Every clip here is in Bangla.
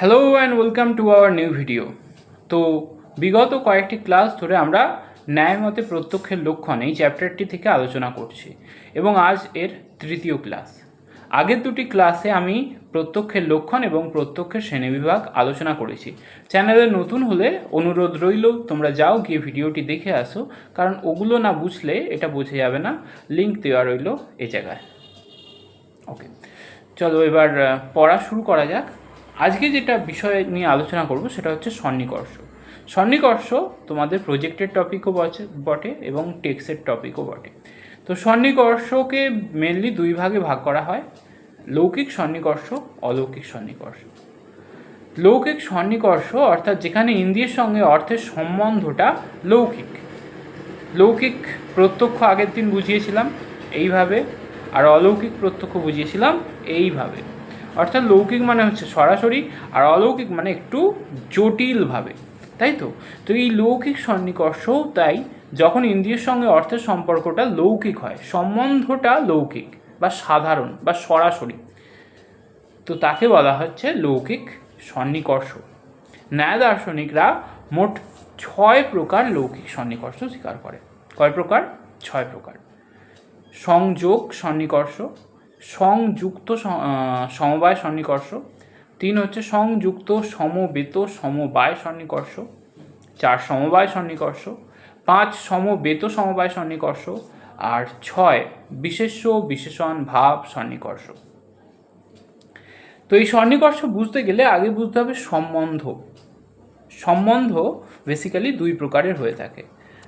Hello and welcome to our new video তো বিগত কয়েকটি ক্লাস ধরে আমরা ন্যায়মতে প্রত্যক্ষের লক্ষণ এই চ্যাপ্টারটি থেকে আলোচনা করছি এবং আজ এর তৃতীয় ক্লাস। আগের দুটি ক্লাসে আমি প্রত্যক্ষের লক্ষণ এবং প্রত্যক্ষের শ্রেণীবিভাগ আলোচনা করেছি। চ্যানেলে নতুন হলে অনুরোধ রইল, তোমরা যাও গিয়ে ভিডিওটি দেখে আসো, কারণ ওগুলো না বুঝলে এটা বোঝা যাবে না। লিঙ্ক দেওয়া রইল এ জায়গায়। ওকে, চলো এবার পড়া শুরু করা যাক। আজকে যেটা বিষয় নিয়ে আলোচনা করব সেটা হচ্ছে সন্নিকর্ষ সন্নিকর্ষ তোমাদের প্রজেক্টের টপিকও বটে এবং টেক্সের টপিকও বটে। তো সন্নিকর্ষকে মেনলি দুই ভাগে ভাগ করা হয়, লৌকিক সন্নিকর্ষ অলৌকিক সন্নিকর্ষ লৌকিক সন্নিকর্ষ অর্থাৎ যেখানে ইন্দ্রিয়ের সঙ্গে অর্থের সম্বন্ধটা লৌকিক। লৌকিক প্রত্যক্ষ আগের দিন বুঝিয়েছিলাম, এইভাবে, আর অলৌকিক প্রত্যক্ষ বুঝিয়েছিলাম, এইভাবে। অর্থাৎ লৌকিক মানে হচ্ছে সরাসরি আর অলৌকিক মানে একটু জটিলভাবে, তাই তো? তো এই লৌকিক সন্নিকর্ষও তাই যখন ইন্দ্রিয়ের সঙ্গে অর্থের সম্পর্কটা লৌকিক হয়, সম্বন্ধটা লৌকিক বা সাধারণ বা সরাসরি, তো তাকে বলা হচ্ছে লৌকিক সন্নিকর্ষ। ন্যায় দার্শনিকরা মোট ছয় প্রকার লৌকিক সন্নিকর্ষ স্বীকার করে। কয় প্রকার? ছয় প্রকার। সংযোগ সন্নিকর্ষ সংযুক্ত সমবায় সন্নিকর্ষ। তিন হচ্ছে সংযুক্ত সমবেত সমবায় সন্নিকর্ষ। চার সমবায় সন্নিকর্ষ। পাঁচ সমবেত সমবায় সন্নিকর্ষ। আর ছয় বিশেষ্য বিশেষণ ভাব সন্নিকর্ষ। তো এই সন্নিকর্ষ বুঝতে গেলে আগে বুঝতে হবে সম্বন্ধ। সম্বন্ধ বেসিক্যালি দুই প্রকারের হয়ে থাকে।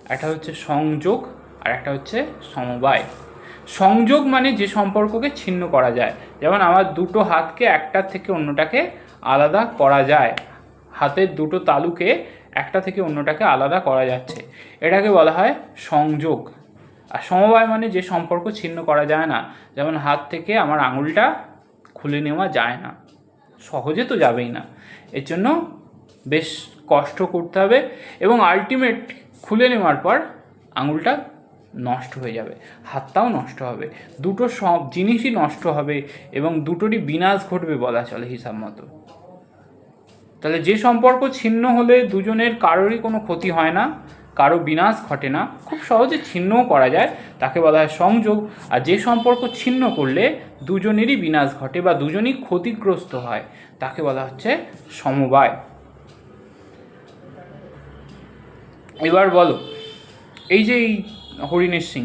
একটা হচ্ছে সংযোগ আর একটা হচ্ছে সমবায়। সংযোগ মানে যে সম্পর্ককে ছিন্ন করা যায়। যেমন আমার দুটো হাতকে একটার থেকে অন্যটাকে আলাদা করা যায়। হাতের দুটো তালুকে একটা থেকে অন্যটাকে আলাদা করা যাচ্ছে। এটাকে বলা হয় সংযোগ। আর সমবায় মানে যে সম্পর্ক ছিন্ন করা যায় না। যেমন হাত থেকে আমার আঙুলটা খুলে নেওয়া যায় না। সহজে তো যাবেই না। এর জন্য বেশ কষ্ট করতে হবে এবং আলটিমেট খুলে নেওয়ার পর আঙুলটা নষ্ট হয়ে যাবে, হাতটাও নষ্ট হবে, দুটো সব জিনিসই নষ্ট হবে এবং দুটোরই বিনাশ ঘটবে বলা চলে হিসাব মতো। তাহলে যে সম্পর্ক ছিন্ন হলে দুজনের কারোরই কোনো ক্ষতি হয় না, কারও বিনাশ ঘটে না, খুব সহজে ছিন্নও করা যায়, তাকে বলা হয় সংযোগ, আর যে সম্পর্ক ছিন্ন করলে দুজনেরই বিনাশ ঘটে বা দুজনই ক্ষতিগ্রস্ত হয়, তাকে বলা হচ্ছে সমবায়। এবার বলো, এই যে এই হরিণের সিং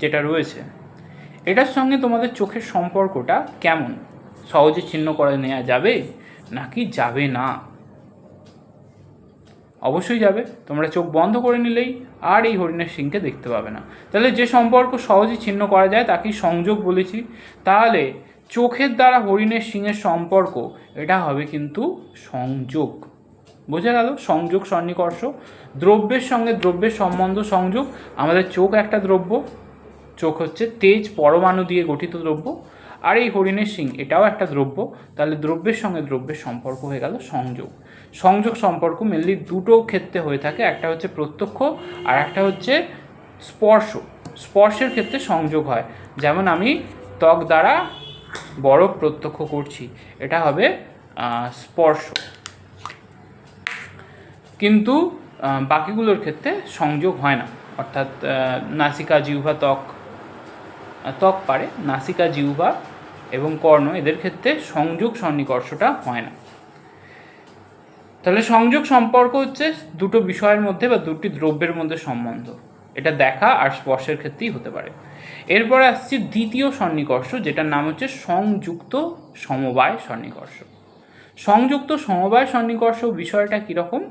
যেটা রয়েছে, এটার সঙ্গে তোমাদের চোখের সম্পর্কটা কেমন? সহজে ছিন্ন করে নেওয়া যাবে নাকি যাবে না? অবশ্যই যাবে, তোমরা চোখ বন্ধ করে নিলেই আর এই হরিণের সিংকে দেখতে পাবে না। তাহলে যে সম্পর্ক সহজে ছিন্ন করা যায় তাকেই সংযোগ বলেছি। তাহলে চোখের দ্বারা হরিণের সিংয়ের সম্পর্ক, এটা হবে কিন্তু সংযোগ। বোঝা গেল, সংযোগ সন্নিকর্ষ। দ্রব্যের সঙ্গে দ্রব্যের সম্বন্ধ সংযোগ। আমাদের চোখ একটা দ্রব্য, চোখ হচ্ছে তেজ, পরমাণু দিয়ে গঠিত দ্রব্য। আর এই হরিণের সিং এটাও একটা দ্রব্য। তাহলে দ্রব্যের সঙ্গে দ্রব্যের সম্পর্ক হয়ে গেল সংযোগ। সংযোগ সম্পর্ক মেনলি দুটো ক্ষেত্রে হয়ে থাকে, একটা হচ্ছে প্রত্যক্ষ আর একটা হচ্ছে স্পর্শ। স্পর্শের ক্ষেত্রে সংযোগ হয়। যেমন আমি ত্বক দ্বারা বরফ প্রত্যক্ষ করছি, এটা হবে স্পর্শ। কিন্তু বাকিগুলোর ক্ষেত্রে সংযোগ হয় না। অর্থাৎ নাসিকা, জিহ্বা, ত্বক ত্বক পারে, নাসিকা, জিহ্বা এবং কর্ণ এদের ক্ষেত্রে সংযোগ সন্নিকর্ষটা হয় না। তাহলে সংযোগ সম্পর্ক হচ্ছে দুটো বিষয়ের মধ্যে বা দুটি দ্রব্যের মধ্যে সম্বন্ধ। এটা দেখা আর স্পর্শের ক্ষেত্রেই হতে পারে। এরপরে আসছে দ্বিতীয় সন্নিকর্ষ, যেটার নাম হচ্ছে সংযুক্ত সমবায় সন্নিকর্ষ। সংযুক্ত সমবায় সন্নিকর্ষ বিষয়টা কীরকম?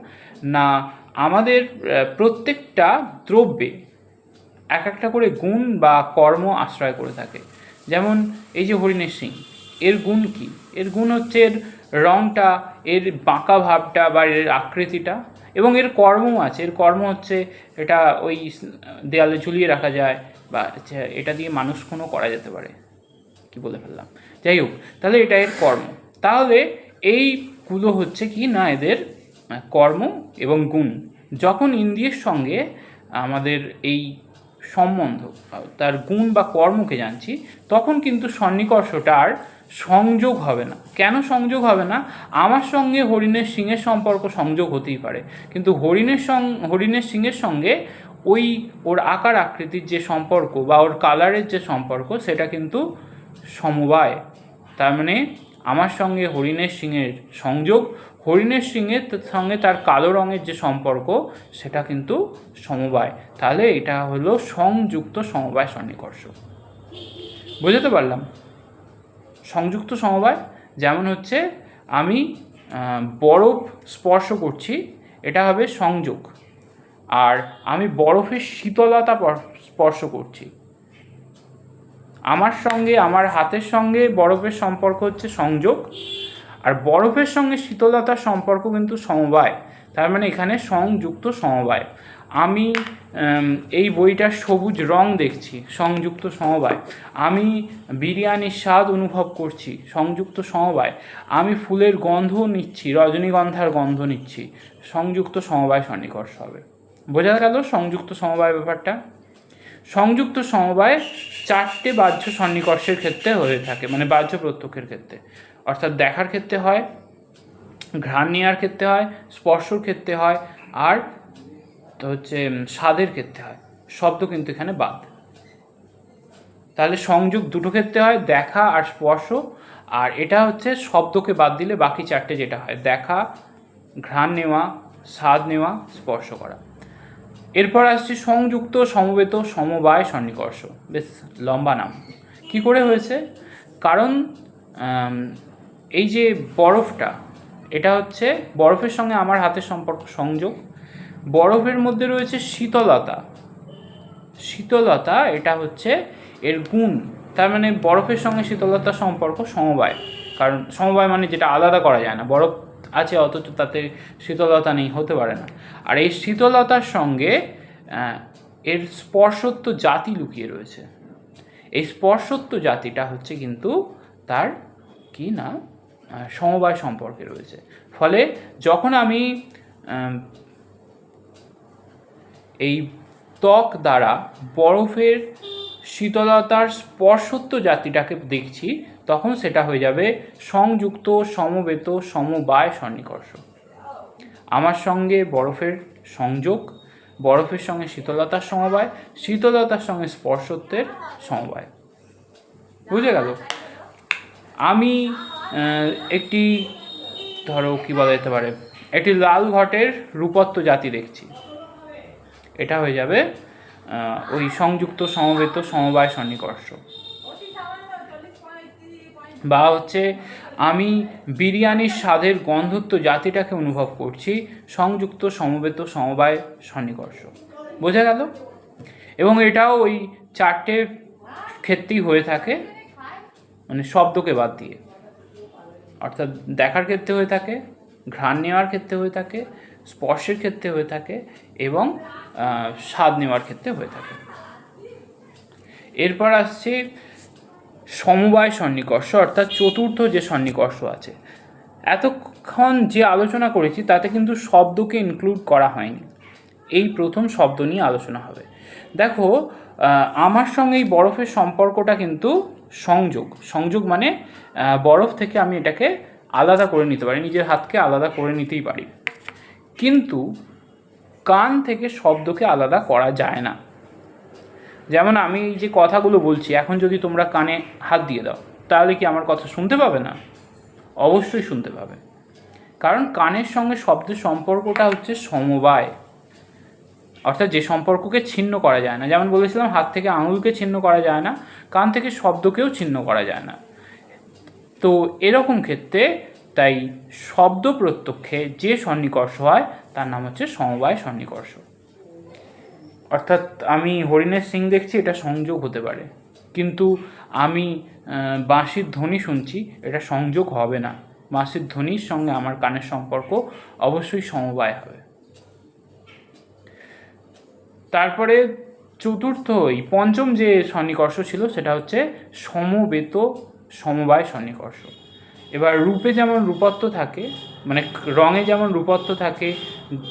না, আমাদের প্রত্যেকটা দ্রব্যে এক একটা করে গুণ বা কর্ম আশ্রয় করে থাকে। যেমন এই যে হরিণের সিং, এর গুণ কি? এর গুণ হচ্ছে এর রঙটা এর বাঁকা ভাবটা বা এর আকৃতিটা এবং এর কর্মও আছে। এর কর্ম হচ্ছে এটা ওই দেয়ালে ঝুলিয়ে রাখা যায় বা এটা দিয়ে মানুষ কোনো করা যেতে পারে। কি বলে ফেললাম? যাই হোক, তাহলে এটা এর কর্ম। তাহলে এইগুলো হচ্ছে কি না, এদের কর্ম এবং গুণ। যখন ইন্দ্রিয়ের সঙ্গে আমাদের এই সম্বন্ধ তার গুণ বা কর্মকে জানছি, তখন কিন্তু সন্নিকর্ষটা আর সংযোগ হবে না। কেন সংযোগ হবে না? আমার সঙ্গে হরিণের সিংয়ের সম্পর্ক সংযোগ হতেই পারে। কিন্তু হরিণের সং, হরিণের সিংয়ের সঙ্গে ওই ওর আকার আকৃতির যে সম্পর্ক বা ওর কালারের যে সম্পর্ক, সেটা কিন্তু সমবায়। তার মানে আমার সঙ্গে হরিণের সিংয়ের সংযোগ, হরিণের সিংয়ের সঙ্গে তার কালো রঙের যে সম্পর্ক, সেটা কিন্তু সমবায়। তাহলে এটা হলো সংযুক্ত সমবায় সন্নিকর্ষ বুঝতে পারলাম? সংযুক্ত সমবায় যেমন হচ্ছে, আমি বরফ স্পর্শ করছি, এটা হবে সংযোগ। আর আমি বরফের শীতলতা স্পর্শ করছি। আমার সঙ্গে, আমার হাতের সঙ্গে বরফের সম্পর্ক হচ্ছে সংযোগ। আর বরফের সঙ্গে শীতলতার সম্পর্ক কিন্তু সমবায়। তার মানে এখানে সংযুক্ত সমবায়। আমি এই বইটার সবুজ রং দেখছি, সংযুক্ত সমবায়। আমি বিরিয়ানির স্বাদ অনুভব করছি, সংযুক্ত সমবায়। আমি ফুলের গন্ধ নিচ্ছি, রজনীগন্ধার গন্ধ নিচ্ছি, সংযুক্ত সমবায় সন্নিকর্ষ হবে। বোঝা গেল সংযুক্ত সমবায় ব্যাপারটা? সংযুক্ত সমবায় চারটে বাহ্য সন্নিকর্ষের ক্ষেত্রে হয়ে থাকে মানে বাহ্য প্রত্যক্ষের ক্ষেত্রে। অর্থাৎ দেখার ক্ষেত্রে হয়, ঘ্রাণ নেওয়ার ক্ষেত্রে হয়, স্পর্শর ক্ষেত্রে হয়, আর তো হচ্ছে স্বাদের ক্ষেত্রে হয়। শব্দ কিন্তু এখানে বাদ। তাহলে সংযোগ দুটো ক্ষেত্রে হয়, দেখা আর স্পর্শ, আর এটা হচ্ছে শব্দকে বাদ দিলে বাকি চারটে যেটা হয়, দেখা, ঘ্রাণ নেওয়া, স্বাদ নেওয়া, স্পর্শ করা। এরপর আসছে সংযুক্ত, সমবেত, সমবায়, সন্নিকর্ষ। বেশ, লম্বা নাম। কি করে হয়েছে? কারণ এই যে বরফটা, এটা হচ্ছে বরফের সঙ্গে আমার হাতের সম্পর্ক, সংযোগ। বরফের মধ্যে রয়েছে শীতলতা। শীতলতা, এটা হচ্ছে এর গুণ। তার মানে বরফের সঙ্গে শীতলতার সম্পর্ক সমবায়। কারণ, সমবায় মানে যেটা আলাদা করা যায় না। বরফ আছে, অথচ তাতে শীতলতা নেই, হতে পারে না। আর এই শীতলতার সঙ্গে এর স্পর্শত্ব জাতি লুকিয়ে রয়েছে। এই স্পর্শত্ব জাতিটা হচ্ছে কিন্তু তার কি না সমবায় সম্পর্কে রয়েছে। ফলে যখন আমি এই ত্বক দ্বারা বরফের শীতলতার স্পর্শত্ব জাতিটাকে দেখছি, তখন সেটা হয়ে যাবে সংযুক্ত, সমবেত, সমবায় সন্নিকর্ষ। আমার সঙ্গে বরফের সংযোগ, বরফের সঙ্গে শীতলতার সমবায়, শীতলতার সঙ্গে স্পর্শত্বের সমবায়। বুঝে গেল? আমি একটি, ধরো কি বলা যেতে পারে, একটি লাল ঘটের রূপত্ব জাতি দেখছি। এটা হয়ে যাবে ওই সংযুক্ত সমবেত সমবায় সন্নিকর্ষ। বা হচ্ছে, আমি বিরিয়ানির স্বাদের গন্ধত্ব জাতিটাকে অনুভব করছি, সংযুক্ত সমবেত সমবায় সন্নিকর্ষ। বোঝা গেল? এবং এটাও ওই চারটে ক্ষেত্রেই হয়ে থাকে মানে শব্দকে বাদ দিয়ে। অর্থাৎ দেখার ক্ষেত্রে হয়ে থাকে, ঘ্রাণ নেওয়ার ক্ষেত্রে হয়ে থাকে, স্পর্শের ক্ষেত্রে হয়ে থাকে, এবং স্বাদ নেওয়ার ক্ষেত্রে হয়ে থাকে। এরপর আসছে সমবায় সন্নিকর্ষ, অর্থাৎ চতুর্থ যে সন্নিকর্ষ আছে। এতক্ষণ যে আলোচনা করেছি, তাতে কিন্তু শব্দকে ইনক্লুড করা হয়নি। এই প্রথম শব্দ নিয়ে আলোচনা হবে। দেখো আমার সঙ্গে এই বরফের সম্পর্কটা কিন্তু সংযোগ। সংযোগ মানে বরফ থেকে আমি এটাকে আলাদা করে নিতে পারি, নিজের হাতকে আলাদা করে নিতেই পারি। কিন্তু কান থেকে শব্দকে আলাদা করা যায় না। যেমন আমি যে কথাগুলো বলছি, এখন যদি তোমরা কানে হাত দিয়ে দাও, তাহলে কি আমার কথা শুনতে পাবে না? অবশ্যই শুনতে পাবে। কারণ কানের সঙ্গে শব্দের সম্পর্কটা হচ্ছে সমবায়। অর্থাৎ যে সম্পর্ককে ছিন্ন করা যায় না। যেমন বলেছিলাম, হাত থেকে আঙুলকে ছিন্ন করা যায় না, কান থেকে শব্দকেও ছিন্ন করা যায় না। তো এরকম ক্ষেত্রে তাই শব্দ প্রত্যক্ষে যে সন্নিকর্ষ হয়, তার নাম হচ্ছে সমবায় সন্নিকর্ষ। অর্থাৎ আমি হরিণের সিং দেখছি, এটা সংযোগ হতে পারে। কিন্তু আমি বাঁশির ধ্বনি শুনছি, এটা সংযোগ হবে না। বাঁশির ধ্বনির সঙ্গে আমার কানের সম্পর্ক অবশ্যই সমবায় হবে। তারপরে চতুর্থ এই পঞ্চম যে সন্নিকর্ষ ছিল, সেটা হচ্ছে সমবেত সমবায় সন্নিকর্ষ। এবার রূপে যেমন রূপত্ব থাকে মানে রঙে যেমন রূপত্ব থাকে,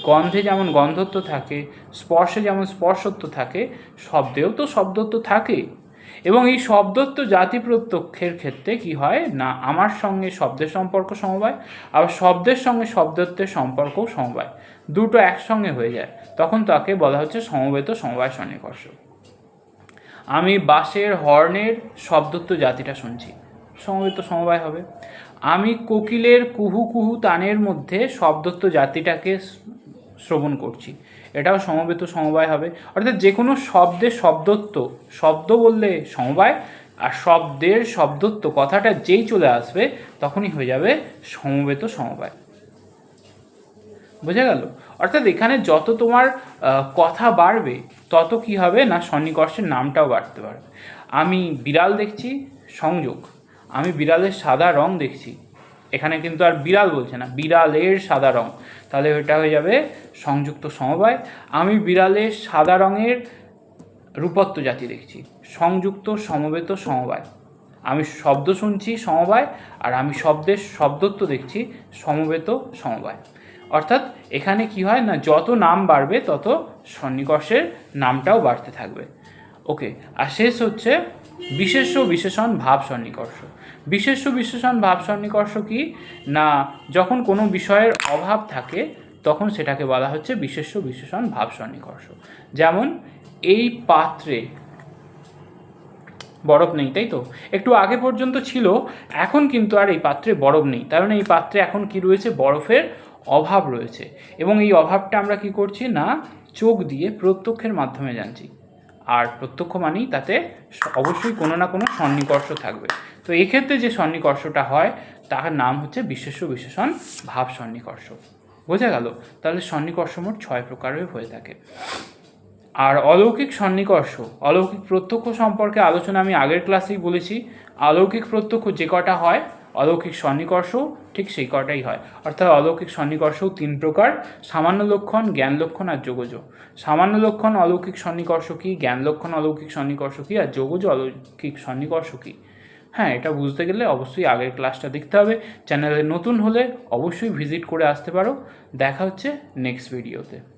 গন্ধে যেমন গন্ধত্ব থাকে, স্পর্শে যেমন স্পর্শত্ব থাকে, শব্দেও তো শব্দত্ব থাকে। এবং এই শব্দত্ব জাতি প্রত্যক্ষের ক্ষেত্রে কি হয়? না, আমার সঙ্গে শব্দের সম্পর্ক সমবায়, আবার শব্দের সঙ্গে শব্দত্বের সম্পর্কও সমবায়। দুটো একসঙ্গে হয়ে যায়। তখন তাকে বলা হচ্ছে সমবেত সমবায় সন্নিকর্ষ। আমি বাসের হর্নের শব্দত্ব জাতিটা শুনছি। সমবেত সমবায় হবে। আমি কোকিলের কুহু কুহু তানের মধ্যে শব্দত্ব জাতিটাকে শ্রবণ করছি। এটাও সমবেত সমবায় হবে। অর্থাৎ যে কোনো শব্দের শব্দত্ব শব্দ বললে সমবায়, আর শব্দের শব্দত্ব কথাটা যেই চলে আসবে, তখনই হয়ে যাবে সমবেত সমবায়। বোঝা গেল? অর্থাৎ এখানে যত তোমার কথা বাড়বে, তত কি হবে না সন্নিকর্ষের নামটাও বাড়তে পারবে। আমি বিড়াল দেখছি, সংযোগ। আমি বিড়ালের সাদা রং দেখছি। এখানে কিন্তু আর বিড়াল বলছে না, বিড়ালের সাদা রং। তাহলে ওইটা হয়ে যাবে সংযুক্ত সমবায়। আমি বিড়ালের সাদা রঙের রূপত্ব জাতি দেখছি, সংযুক্ত সমবেত সমবায়। আমি শব্দ শুনছি সমবায় আর আমি শব্দের শব্দত্ব দেখছি সমবেত সমবায়। অর্থাৎ এখানে কি হয় না, যত নাম বাড়বে তত সন্নিকর্ষের নামটাও বাড়তে থাকবে। ওকে, আর শেষ হচ্ছে বিশেষ্য বিশেষণ ভাব সন্নিকর্ষ। বিশেষ্য বিশেষণ ভাব সন্নিকর্ষ কি? না, যখন কোনো বিষয়ের অভাব থাকে, তখন সেটাকে বলা হচ্ছে বিশেষ্য বিশেষণ ভাব সন্নিকর্ষ। যেমন, এই পাত্রে, বরফ নেই, তাই তো? একটু আগে পর্যন্ত ছিল, এখন কিন্তু আর এই পাত্রে বরফ নেই। কারণ এই পাত্রে এখন কি রয়েছে? বরফের অভাব রয়েছে। এবং এই অভাবটা আমরা কি করছি? না, চোখ দিয়ে প্রত্যক্ষের মাধ্যমে জানছি। আর প্রত্যক্ষ মানেই তাতে অবশ্যই কোনো না কোনো সন্নিকর্ষ থাকবে। তো এক্ষেত্রে যে সন্নিকর্ষটা হয়, তার নাম হচ্ছে বিশেষ্য বিশেষণ ভাব সন্নিকর্ষ। বোঝা গেল? তাহলে সন্নিকর্ষ মোট ছয় প্রকারের হয়ে থাকে। আর অলৌকিক সন্নিকর্ষ, অলৌকিক প্রত্যক্ষ সম্পর্কে আলোচনা আমি আগের ক্লাসেই বলেছি। অলৌকিক প্রত্যক্ষ যে কটা হয় অলৌকিক সন্নিকর্ষ, ঠিক সেই কটাই হয়। অর্থাৎ অলৌকিক সন্নিকর্ষও তিন প্রকার, সামান্য লক্ষণ, জ্ঞান লক্ষণ আর যোগজ। সামান্য লক্ষণ, অলৌকিক সন্নিকর্ষ কী, জ্ঞান লক্ষণ, অলৌকিক সন্নিকর্ষ কী, আর যোগজ, অলৌকিক সন্নিকর্ষ কী? হ্যাঁ এটা বুঝতে গেলে অবশ্যই আগের ক্লাসটা দেখতে হবে। চ্যানেলে নতুন হলে অবশ্যই ভিজিট করে আসতে পারো। দেখা হচ্ছে নেক্সট ভিডিওতে